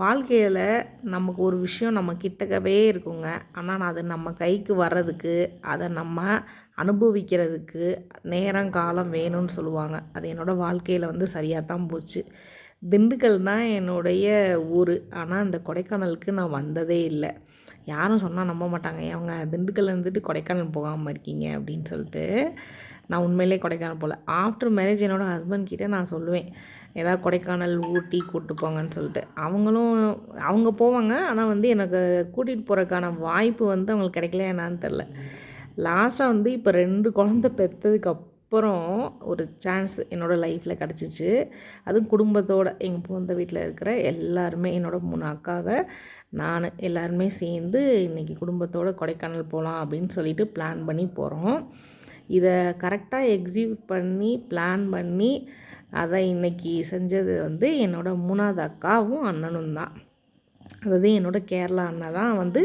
வாழ்க்கையில் நமக்கு ஒரு விஷயம் நம்ம கிட்டக்கவே இருக்குங்க. ஆனால் அது நம்ம கைக்கு வர்றதுக்கு அதை நம்ம அனுபவிக்கிறதுக்கு நேரம் காலம் வேணும்னு சொல்லுவாங்க. அது என்னோடய வாழ்க்கையில் வந்து சரியாக தான் போச்சு. திண்டுக்கல் தான் என்னுடைய ஊர். ஆனால் இந்த கொடைக்கானலுக்கு நான் வந்ததே இல்லை. யாரும் சொன்னால் நம்ப மாட்டாங்க. அவங்க திண்டுக்கல்ல இருந்துட்டு கொடைக்கானல் போகாமல் இருக்கீங்க அப்படின்னு சொல்லிட்டு நான் உண்மையிலே கொடைக்கானல் போகல ஆஃப்டர் மேரேஜ் என்னோடய ஹஸ்பண்ட் கிட்டே நான் சொல்லுவேன். ஏதாவது கொடைக்கானல் ஊட்டி கூப்பிட்டு போங்கன்னு சொல்லிட்டு. அவங்களும் அவங்க போவாங்க. ஆனால் வந்து எனக்கு கூட்டிகிட்டு போகிறதுக்கான வாய்ப்பு வந்து அவங்களுக்கு கிடைக்கல என்னான்னு தெரில லாஸ்ட்டாக வந்து இப்போ ரெண்டு குழந்த பெற்றதுக்கு அப்புறம் ஒரு சான்ஸ் என்னோடய லைஃப்பில் கிடச்சிச்சு. அதுவும் குடும்பத்தோடு எங்கள் புகுந்த வீட்டில் இருக்கிற எல்லாருமே என்னோடய மூணு அக்காவை நான் எல்லாருமே சேர்ந்து இன்றைக்கி குடும்பத்தோடு கொடைக்கானல் போகலாம் அப்படின்னு சொல்லிட்டு பிளான் பண்ணி போகிறோம் இதை கரெக்டாக எக்ஸிக்யூட் பண்ணி பிளான் பண்ணி அதான் இன்றைக்கி செஞ்சது வந்து என்னோடய மூணாவது அக்காவும் அண்ணனும் தான். அதாவது என்னோடய கேரளா அண்ணா தான் வந்து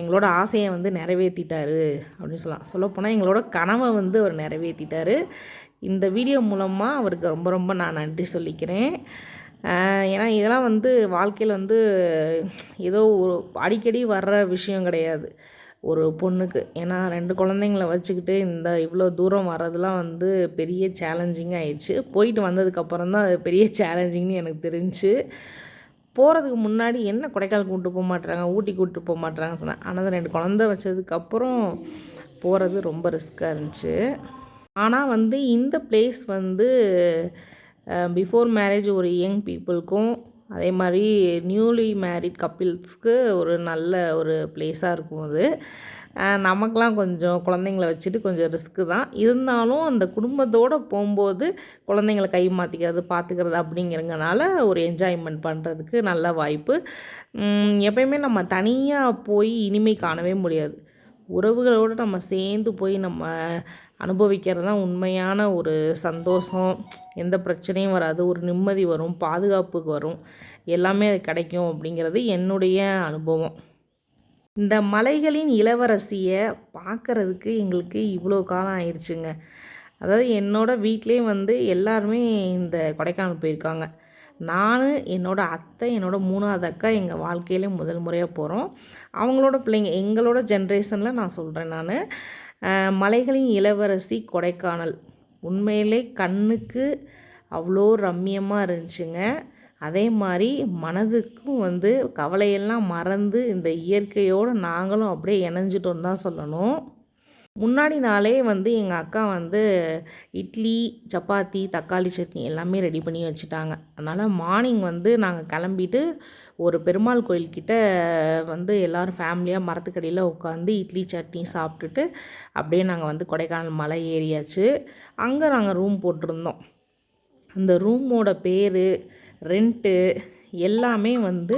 எங்களோட ஆசையை வந்து நிறைவேற்றிட்டாரு அப்படின்னு சொல்லலாம். சொல்லப்போனால் எங்களோட கனவை வந்து அவர் நிறைவேற்றிட்டாரு இந்த வீடியோ மூலமாக அவருக்கு ரொம்ப ரொம்ப நான் நன்றி சொல்லிக்கிறேன். ஏன்னா இதெல்லாம் வந்து வாழ்க்கையில் வந்து ஏதோ ஒரு அடிக்கடி வர்ற விஷயம் கிடையாது. ஒரு பொண்ணுக்கு. ஏன்னா ரெண்டு குழந்தைங்கள வச்சுக்கிட்டு இந்த இவ்வளோ தூரம் வர்றதுலாம் வந்து பெரிய சேலஞ்சிங்காக ஆயிடுச்சு. போயிட்டு வந்ததுக்கப்புறம் தான் அது பெரிய சேலஞ்சிங்னு எனக்கு தெரிஞ்சு போகிறதுக்கு முன்னாடி என்ன கொடைக்கானல் கூப்பிட்டு போக மாட்டுறாங்க ஊட்டி கூப்பிட்டு போக மாட்டுறாங்கன்னு சொன்னேன். ஆனால் ரெண்டு குழந்த வச்சதுக்கப்புறம் போகிறது ரொம்ப ரிஸ்க்காக இருந்துச்சு. ஆனால் வந்து இந்த பிளேஸ் வந்து பிஃபோர் மேரேஜ் ஒரு யங் பீப்புளுக்கும் அதே மாதிரி நியூலி மேரிட் கப்பிள்ஸ்க்கு ஒரு நல்ல ஒரு பிளேஸாக இருக்கும் அது. நமக்கெலாம் கொஞ்சம் குழந்தைங்கள வச்சுட்டு கொஞ்சம் ரிஸ்க்கு தான். இருந்தாலும் அந்த குடும்பத்தோடு போகும்போது குழந்தைங்கள கை மாற்றிக்கிறது பார்த்துக்கிறது அப்படிங்கிறதுனால ஒரு என்ஜாய்மெண்ட் பண்ணுறதுக்கு நல்ல வாய்ப்பு. எப்பயுமே நம்ம தனியாக போய் இனிமை காணவே முடியாது. உறவுகளோடு நம்ம சேர்ந்து போய் நம்ம அனுபவிக்கிறது தான் உண்மையான ஒரு சந்தோஷம். எந்த பிரச்சனையும் வராது. ஒரு நிம்மதி வரும். பாதுகாப்புக்கு வரும். எல்லாமே அது கிடைக்கும் அப்படிங்கிறது என்னுடைய அனுபவம். இந்த மலைகளின் இளவரசியை பார்க்குறதுக்கு எங்களுக்கு இவ்வளோ காலம் ஆயிடுச்சுங்க அதாவது என்னோடய வீட்லேயும் வந்து எல்லாருமே இந்த கொடைக்கானல் போயிருக்காங்க. நான் என்னோடய அத்தை என்னோடய மூணாவது அக்கா எங்கள் வாழ்க்கையிலே முதல் முறையாக போகிறோம் அவங்களோட பிள்ளைங்க எங்களோட ஜென்ரேஷனில் நான் சொல்கிறேன் நான். மலைகளின் இளவரசி கொடைக்கானல். உண்மையிலே கண்ணுக்கு அவ்வளோ ரம்மியமாக இருந்துச்சுங்க. அதே மாதிரி மனதுக்கும் வந்து கவலையெல்லாம் மறந்து இந்த இயற்கையோடு நாங்களும் அப்படியே இணைஞ்சிட்டோன்னு தான் சொல்லணும். முன்னாடி நாளே வந்து எங்கள் அக்கா வந்து இட்லி சப்பாத்தி தக்காளி சட்னி எல்லாமே ரெடி பண்ணி வச்சுட்டாங்க. அதனால் மார்னிங் வந்து நாங்கள் கிளம்பிட்டு ஒரு பெருமாள் கோயில்கிட்ட வந்து எல்லோரும் ஃபேமிலியாக மரத்துக்கடியில் உட்காந்து இட்லி சட்னி சாப்பிட்டுட்டு அப்படியே நாங்கள் வந்து கொடைக்கானல் மலை ஏறியாச்சு. அங்கே நாங்கள் ரூம் போட்டிருந்தோம். அந்த ரூமோட பேர் ரெண்ட்டு எல்லாமே வந்து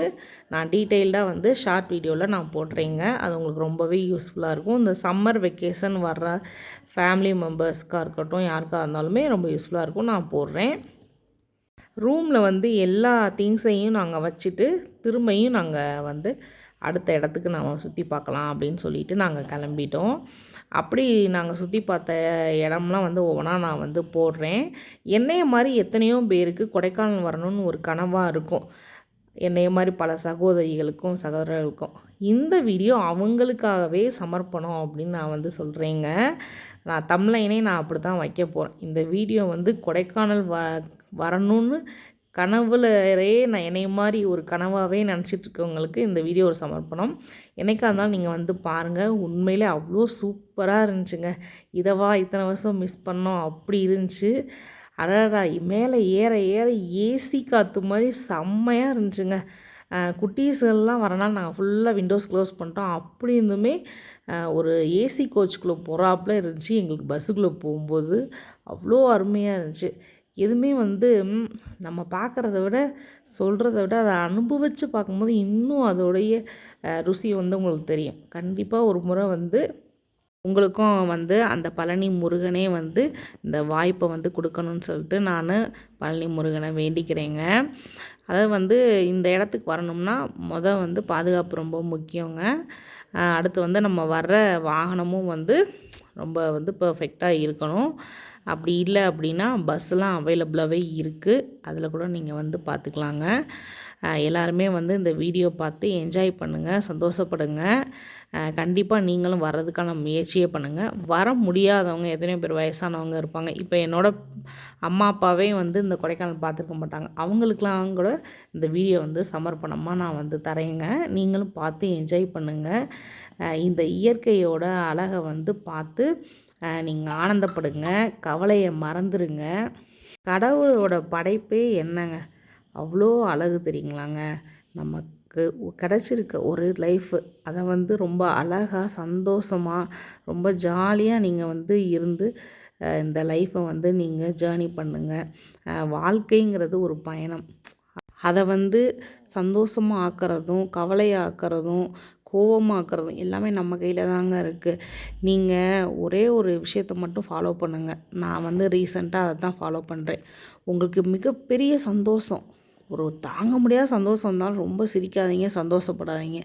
நான் டீட்டெயில்டாக வந்து ஷார்ட் வீடியோவில் நான் போடுறேங்க அது உங்களுக்கு ரொம்பவே யூஸ்ஃபுல்லாக இருக்கும். இந்த சம்மர் வெக்கேஷன் வர்ற ஃபேமிலி மெம்பர்ஸ்க்காக இருக்கட்டும் யாருக்காக இருந்தாலுமே ரொம்ப யூஸ்ஃபுல்லாக இருக்கும். நான் போடுறேன். ரூமில் வந்து எல்லா திங்ஸையும் நாங்கள் வச்சுட்டு திரும்பியும் நாங்கள் வந்து அடுத்த இடத்துக்கு நாம் சுற்றி பார்க்கலாம் அப்படின்னு சொல்லிட்டு நாங்கள் கிளம்பிட்டோம். அப்படி நாங்கள் சுற்றி பார்த்த இடம்லாம் வந்து ஒவ்வொன்றா நான் வந்து போடுறேன். என்னைய மாதிரி எத்தனையோ பேருக்கு கொடைக்கானல் வரணும்னு ஒரு கனவாக இருக்கும். என்னைய மாதிரி பல சகோதரிகளுக்கும் சகோதரர்களுக்கும். இந்த வீடியோ அவங்களுக்காகவே சமர்ப்பணம் அப்படின்னு நான் வந்து சொல்கிறேங்க நான் தமிழைனே நான் அப்படி தான் வைக்க போகிறேன் இந்த வீடியோ வந்து கொடைக்கானல் வ வரணும்னு கனவுலரே நான் என்னை மாதிரி ஒரு கனவாகவே நினச்சிட்ருக்கவங்களுக்கு இந்த வீடியோ ஒரு சமர்ப்பணம். என்னைக்காக இருந்தாலும் நீங்கள் வந்து பாருங்கள் உண்மையிலே அவ்வளோ சூப்பராக இருந்துச்சுங்க. இதவா இத்தனை வருஷம் மிஸ் பண்ணோம் அப்படி இருந்துச்சு. அடடா மேலே ஏற ஏற ஏசி காற்று மாதிரி செம்மையாக இருந்துச்சுங்க. குட்டீஸ்கள்லாம் வரனால நாங்கள் ஃபுல்லாக விண்டோஸ் க்ளோஸ் பண்ணிட்டோம். அப்படி இருந்துமே ஒரு ஏசி கோச்சுக்குள்ளே போகிறாப்புல இருந்துச்சு. எங்களுக்கு பஸ்ஸுக்குள்ளே போகும்போது அவ்வளோ அருமையாக இருந்துச்சு. எதுவுமே வந்து நம்ம பார்க்குறத விட சொல்கிறத விட அதை அனுபவித்து பார்க்கும்போது இன்னும் அதோடைய ருசி வந்து உங்களுக்கு தெரியும். கண்டிப்பாக ஒரு முறை வந்து உங்களுக்கும் வந்து அந்த பழனி முருகனே வந்து இந்த வாய்ப்பை வந்து கொடுக்கணும்னு சொல்லிட்டு நான் பழனி முருகனை வேண்டிக்கிறேங்க. அதாவது வந்து இந்த இடத்துக்கு வரணும்னா மொதல் வந்து பாதுகாப்பு ரொம்ப முக்கியங்க. அடுத்து வந்து நம்ம வர்ற வாகனமும் வந்து ரொம்ப வந்து பர்ஃபெக்டாக இருக்கணும். அப்படி இல்லை அப்படின்னா பஸ்லாம் அவைலபிளாகவே இருக்குது அதில் கூட நீங்கள் வந்து பார்த்துக்கலாங்க. எல்லாருமே வந்து இந்த வீடியோ பார்த்து என்ஜாய் பண்ணுங்கள் சந்தோஷப்படுங்க. கண்டிப்பாக நீங்களும் வர்றதுக்கான முயற்சியே பண்ணுங்கள் வர முடியாதவங்க எத்தனையோ பேர் வயசானவங்க இருப்பாங்க. இப்போ என்னோடய அம்மா அப்பாவே வந்து இந்த கொடைக்கானல் பார்த்துருக்க மாட்டாங்க. அவங்களுக்கெலாம் கூட இந்த வீடியோ வந்து சமர்ப்பணமாக நான் வந்து தரேங்க. நீங்களும் பார்த்து என்ஜாய் பண்ணுங்கள் இந்த இயற்கையோட அழகை வந்து பார்த்து நீங்கள் ஆனந்தப்படுங்க. கவலையை மறந்துடுங்க கடவுளோட படைப்பே என்னங்க? அவ்வளோ அழகு தெரியுங்களாங்க. நமக்கு கிடச்சிருக்க ஒரு லைஃபு. அதை வந்து ரொம்ப அழகாக சந்தோஷமாக ரொம்ப ஜாலியாக நீங்கள் வந்து இருந்து இந்த லைஃப்பை வந்து நீங்கள் ஜேர்னி பண்ணுங்கள் வாழ்க்கைங்கிறது ஒரு பயணம். அதை வந்து சந்தோஷமாக ஆக்கிறதும் கவலையாக்கிறதும் கோபமாக்குறதும் எல்லாமே நம்ம கையில் தாங்க இருக்குது நீங்கள் ஒரே ஒரு விஷயத்த மட்டும் ஃபாலோ பண்ணுங்கள் நான் வந்து ரீசெண்டாக அதை தான் ஃபாலோ பண்ணுறேன் உங்களுக்கு மிகப்பெரிய சந்தோஷம். ஒரு தாங்க முடியாத சந்தோஷம் இருந்தாலும் ரொம்ப சிரிக்காதீங்க சந்தோஷப்படாதீங்க.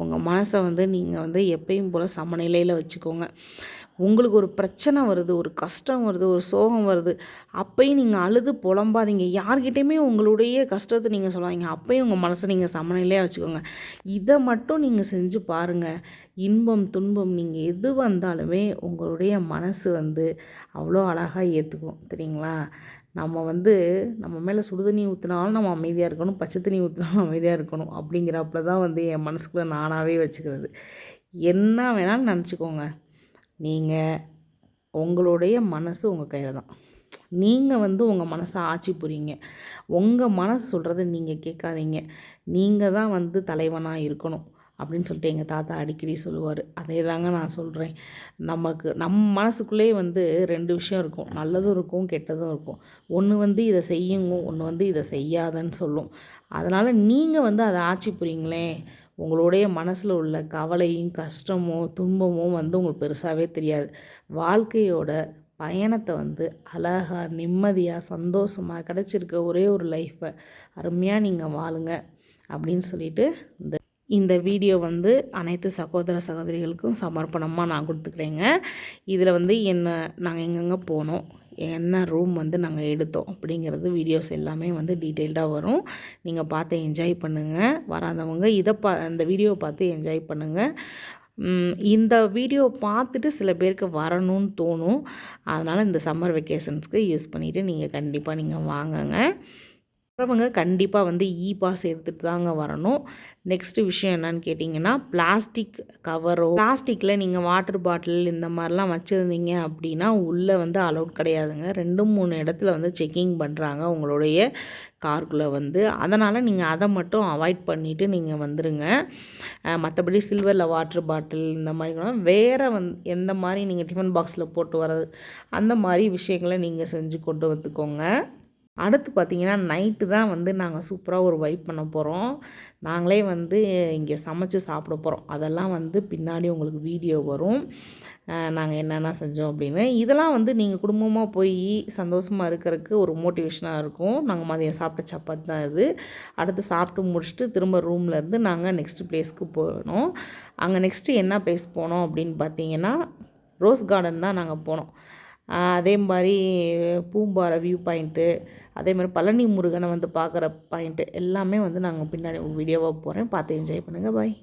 உங்கள் மனசை வந்து நீங்கள் வந்து எப்பயும் போல் சமநிலையில் வச்சுக்கோங்க. உங்களுக்கு ஒரு பிரச்சனை வருது ஒரு கஷ்டம் வருது ஒரு சோகம் வருது அப்பையும் நீங்கள் அழுது புலம்பாதீங்க. யார்கிட்டையுமே உங்களுடைய கஷ்டத்தை நீங்கள் சொல்லாதீங்க. அப்பையும் உங்கள் மனசை நீங்கள் சமநிலையாக வச்சுக்கோங்க. இதை மட்டும் நீங்கள் செஞ்சு பாருங்கள் இன்பம் துன்பம் நீங்கள் எது வந்தாலுமே உங்களுடைய மனசு வந்து அவ்வளோ அழகாக ஏற்றுக்கும் சரிங்களா நம்ம வந்து நம்ம மேலே சுடுதண்ணி ஊற்றினாலும் நம்ம அமைதியாக இருக்கணும் பச்சை தண்ணி ஊற்றினாலும் அமைதியாக இருக்கணும் அப்படிங்கிறப்பல தான் வந்து என் மனசுக்குள்ளே நானாகவே வச்சுக்கிறது. என்ன வேணாலும் நினச்சிக்கோங்க. நீங்கள் உங்களுடைய மனசு உங்கள் கையில் தான். நீங்கள் வந்து உங்கள் மனசை ஆட்சி புரியுங்க. உங்கள் மனசு சொல்கிறத நீங்கள் கேட்காதீங்க. நீங்கள் தான் வந்து தலைவனாக இருக்கணும் அப்படின்னு சொல்லிட்டு எங்கள் தாத்தா அடிக்கடி சொல்லுவார். அதே தாங்க நான் சொல்கிறேன் நமக்கு நம் மனசுக்குள்ளேயே வந்து ரெண்டு விஷயம் இருக்கும். நல்லதும் இருக்கும் கெட்டதும் இருக்கும். ஒன்று வந்து இதை செய்யுங்க ஒன்று வந்து இதை செய்யாதன்னு சொல்லும். அதனால் நீங்கள் வந்து அதை ஆட்சி புரியுங்களேன். உங்களுடைய மனசில் உள்ள கவலையும் கஷ்டமோ துன்பமோ வந்து உங்களுக்கு பெருசாகவே தெரியாது. வாழ்க்கையோட பயணத்தை வந்து அழகாக நிம்மதியாக சந்தோஷமாக கிடச்சிருக்க ஒரே ஒரு லைஃப்பை அருமையாக நீங்கள் வாழுங்க அப்படின்னு சொல்லிட்டு இந்த இந்த வீடியோ வந்து அனைத்து சகோதர சகோதரிகளுக்கும் சமர்ப்பணமாக நான் கொடுத்துக்கிறேங்க. இதில் வந்து என்ன நாங்கள் எங்கெங்கே போனோம்? என்ன ரூம் வந்து நாங்கள் எடுத்தோம் அப்படிங்கிறது வீடியோஸ் எல்லாமே வந்து டீட்டெயில்டாக வரும். நீங்கள் பார்த்து என்ஜாய் பண்ணுங்கள் வராதவங்க இதை பா இந்த வீடியோவை பார்த்து என்ஜாய் பண்ணுங்கள் இந்த வீடியோ பார்த்துட்டு சில பேருக்கு வரணும்னு தோணும். அதனால் இந்த சம்மர் வெக்கேஷன்ஸ்க்கு யூஸ் பண்ணிவிட்டு நீங்கள் கண்டிப்பாக நீங்கள் வாங்குங்க. வரவங்க கண்டிப்பாக வந்து இ பாஸ் எடுத்துகிட்டு தாங்க வரணும். நெக்ஸ்ட்டு விஷயம் என்னன்னு கேட்டிங்கன்னா பிளாஸ்டிக் கவரோ பிளாஸ்டிக்கில் நீங்கள் வாட்டர் பாட்டில் இந்த மாதிரிலாம் வச்சுருந்தீங்க அப்படின்னா உள்ளே வந்து அலௌட் கிடையாதுங்க. ரெண்டு மூணு இடத்துல வந்து செக்கிங் பண்ணுறாங்க உங்களுடைய கார்க்குள்ளே வந்து. அதனால் நீங்கள் அதை மட்டும் அவாய்ட் பண்ணிவிட்டு நீங்கள் வந்துடுங்க மற்றபடி சில்வரில் வாட்டர் பாட்டில் இந்த மாதிரி வேறு வந் எந்த மாதிரி நீங்கள் டிஃபன் பாக்ஸில் போட்டு வர்றது அந்த மாதிரி விஷயங்களை நீங்கள் செஞ்சு கொண்டு வந்துக்கோங்க. அடுத்து பார்த்திங்கன்னா நைட்டு தான் வந்து நாங்கள் சூப்பராக ஒரு வைப் பண்ண போகிறோம் நாங்களே வந்து இங்கே சமைச்சு சாப்பிட போகிறோம் அதெல்லாம் வந்து பின்னாடி உங்களுக்கு வீடியோ வரும். நாங்கள் என்னென்ன செஞ்சோம் அப்படின்னு. இதெல்லாம் வந்து நீங்கள் குடும்பமாக போய் சந்தோஷமாக இருக்கிறதுக்கு ஒரு மோட்டிவேஷனாக இருக்கும். நாங்கள் மதியம் சாப்பிட்ட சப்பாத்தி தான் இது. அடுத்து சாப்பிட்டு முடிச்சுட்டு திரும்ப ரூம்லேருந்து நாங்கள் நெக்ஸ்ட் பிளேஸ்க்கு போனோம் அங்கே நெக்ஸ்ட்டு என்ன பிளேஸ் போனோம் அப்படின்னு பார்த்தீங்கன்னா ரோஸ் கார்டன் தான் நாங்கள் போனோம். அதே மாதிரி பூம்பாறை வியூ பாயிண்ட்டு அதே மாதிரி பழனி முருகனை வந்து பார்க்குற பாயிண்ட்டு எல்லாமே வந்து நாங்கள் பின்னாடி வீடியோவாக போகிறேன் பார்த்து என்ஜாய் பண்ணுங்கள் பாய்